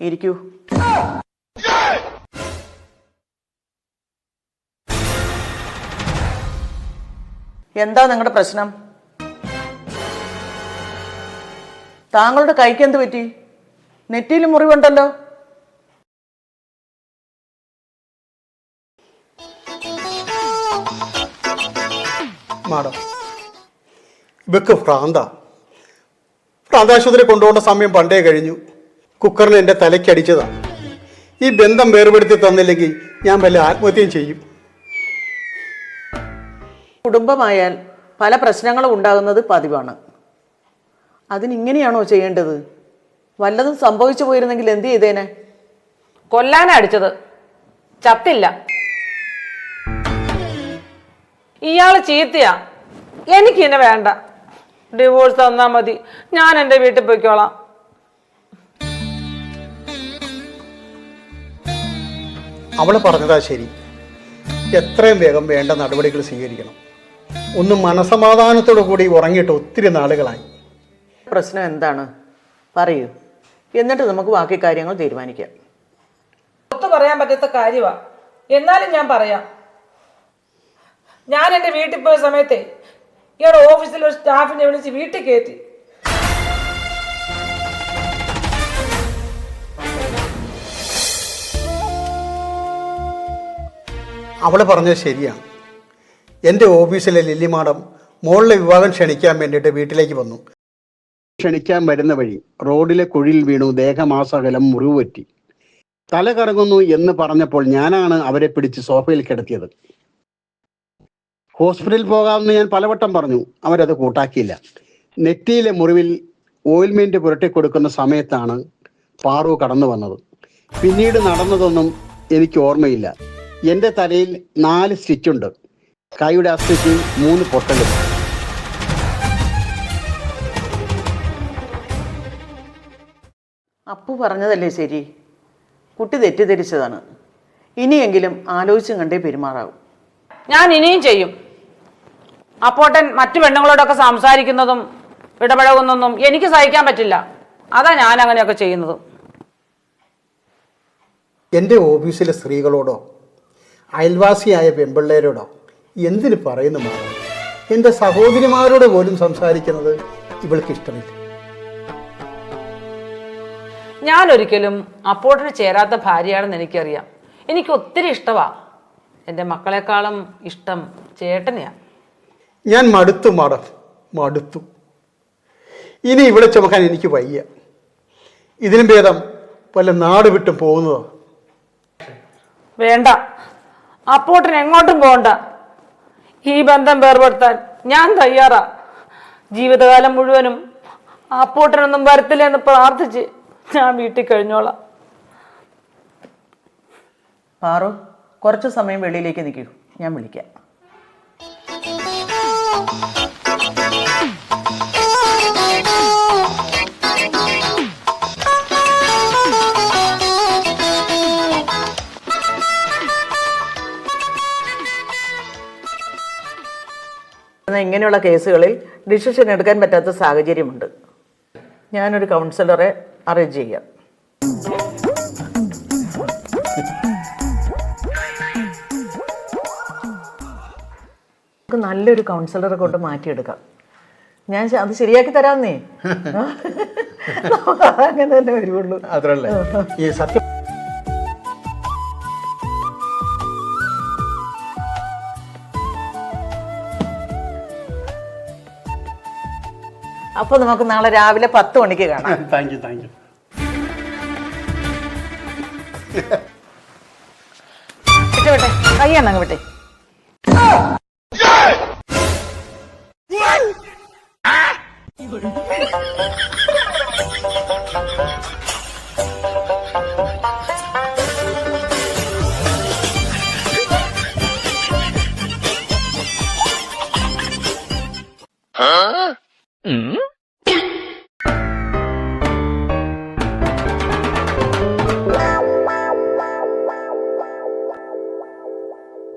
ഇരിക്കൂ. എന്താ നിങ്ങളുടെ പ്രശ്നം? താങ്കളുടെ കൈക്ക് എന്ത് പറ്റി? നെറ്റിയിൽ മുറിവുണ്ടല്ലോ. ഭ്രാന്ത. ഭ്രാന്താശുപത്രി കൊണ്ടുപോകേണ്ട സമയം പണ്ടേ കഴിഞ്ഞു. കുക്കറിന് എന്റെ തലയ്ക്കടിച്ചതാണ് ഈ ബന്ധം വേർപെടുത്തി തന്നില്ലെങ്കിൽ ഞാൻ വല്ല ആത്മഹത്യയും ചെയ്യും. കുടുംബമായാൽ പല പ്രശ്നങ്ങളും ഉണ്ടാകുന്നത് പതിവാണ്. അതിനിങ്ങനെയാണോ ചെയ്യേണ്ടത്? വല്ലതും സംഭവിച്ചു പോയിരുന്നെങ്കിൽ എന്ത് ചെയ്തേനെ? കൊല്ലാനാ അടിച്ചത്. ചത്തില്ല. ഇയാൾ ചീത്തയാ. എനിക്ക് ഇന്നെ വേണ്ട. ഡിവോഴ്സ് തന്നാ മതി. ഞാൻ എന്റെ വീട്ടിൽ പോയിക്കോളാം. അവൾ പറഞ്ഞതാ ശരി. എത്രയും വേഗം വേണ്ട നടപടികൾ സ്വീകരിക്കണം. ഒന്ന് മനസമാധാനത്തോടു കൂടി ഉറങ്ങിയിട്ട് ഒത്തിരി നാളുകളായി. പ്രശ്നം എന്താണ്? പറയൂ. എന്നിട്ട് നമുക്ക് ബാക്കി കാര്യങ്ങൾ തീരുമാനിക്കാം. ഒത്തു പറയാൻ പറ്റാത്ത കാര്യമാ എന്നാലും ഞാൻ പറയാം. ഞാൻ എന്റെ വീട്ടിൽ പോയ സമയത്തെ ഇയാളുടെ ഓഫീസിലെ ഒരു സ്റ്റാഫിനെ വിളിച്ച് വീട്ടിൽ കയറ്റി. അവൾ പറഞ്ഞത് ശരിയാണ് എന്റെ ഓഫീസിലെ ലില്ലി മാഡം മോളിലെ വിവാഹം ക്ഷണിക്കാൻ വേണ്ടിയിട്ട് വീട്ടിലേക്ക് വന്നു. ക്ഷണിക്കാൻ വരുന്ന വഴി റോഡിലെ കുഴിയിൽ വീണു ദേഹമാസകലം മുറിവ് പറ്റി. തല കറങ്ങുന്നു എന്ന് പറഞ്ഞപ്പോൾ ഞാനാണ് അവരെ പിടിച്ച് സോഫയിൽ കിടത്തിയത്. ഹോസ്പിറ്റലിൽ പോകാമെന്ന് ഞാൻ പലവട്ടം പറഞ്ഞു അവരത് കൂട്ടാക്കിയില്ല. നെറ്റിയിലെ മുറിവിൽ ഓയിൽമെന്റ് പുരട്ടി കൊടുക്കുന്ന സമയത്താണ് പാറു കടന്നു വന്നത്. പിന്നീട് നടന്നതൊന്നും എനിക്ക് ഓർമ്മയില്ല. എന്റെ തലയിൽ നാല് സ്റ്റിച്ചുണ്ട്. കൈയുടെ അസ്ഥിക്ക് മൂന്ന് പൊട്ടലും അപ്പു പറഞ്ഞതല്ലേ ശരി? കുട്ടി തെറ്റിദ്ധരിച്ചതാണ്. ഇനിയെങ്കിലും ആലോചിച്ചും കണ്ടേ പെരുമാറാവും. ഞാൻ ഇനിയും ചെയ്യും. അപ്പോട്ടൻ മറ്റു പെണ്ണുങ്ങളോടൊക്കെ സംസാരിക്കുന്നതും ഇടപഴകുന്നതൊന്നും എനിക്ക് സഹിക്കാൻ പറ്റില്ല. അതാ ഞാൻ അങ്ങനെയൊക്കെ ചെയ്യുന്നത്. എന്റെ ഓഫീസിലെ സ്ത്രീകളോടോ അയൽവാസിയായ പെമ്പിള്ളേരോടോ എന്തിനു പറയുന്നു മാറും എന്റെ സഹോദരിമാരോട് പോലും സംസാരിക്കുന്നത് ഇവൾക്ക് ഇഷ്ടമില്ല ഞാൻ ഒരിക്കലും അപ്പോട്ടിന് ചേരാത്ത ഭാര്യയാണെന്ന് എനിക്കറിയാം. എനിക്ക് ഒത്തിരി ഇഷ്ടമാ എന്റെ മക്കളെക്കാളും ഇഷ്ടം ചേട്ടനെയാ. ഞാൻ മടുത്തു മാഡം മടുത്തു. ഇനി ഇവിടെ ചുമക്കാൻ എനിക്ക് വയ്യ. ഇതിനും ഭേദം വല്ല നാട് വിട്ടും പോകുന്നതോ. വേണ്ട. അപ്പോട്ടിന് എങ്ങോട്ടും പോകണ്ട ഈ ബന്ധം വേർപെടുത്താൻ ഞാൻ തയ്യാറാ. ജീവിതകാലം മുഴുവനും അപ്പോട്ടിനൊന്നും വരത്തില്ല എന്ന് പ്രാർത്ഥിച്ച് ഞാൻ വീട്ടിൽ കഴിഞ്ഞോളാം. പാറു കുറച്ച് സമയം വെളിയിലേക്ക് നിൽക്കൂ. ഞാൻ വിളിക്കാം. ഇങ്ങനെയുള്ള കേസുകളിൽ ഡിസിഷൻ എടുക്കാൻ പറ്റാത്ത സാഹചര്യമുണ്ട്. ഞാനൊരു കൗൺസിലറെ അറേഞ്ച് ചെയ്യാം. നമുക്ക് നല്ലൊരു കൗൺസിലറെ കൊണ്ട് മാറ്റിയെടുക്കാം. ഞാൻ അത് ശരിയാക്കി തരാമെന്നേ. അങ്ങനെ തന്നെ വരുവുള്ളൂ അത്രല്ലേ? ഈ സത്യം അപ്പൊ നമുക്ക് നാളെ രാവിലെ പത്ത് മണിക്ക് കാണാം. താങ്ക് യു താങ്ക് യു വിട്ടെ വിട്ടെ. കയ്യാണങ്ങ് വിട്ടെ. 嗯。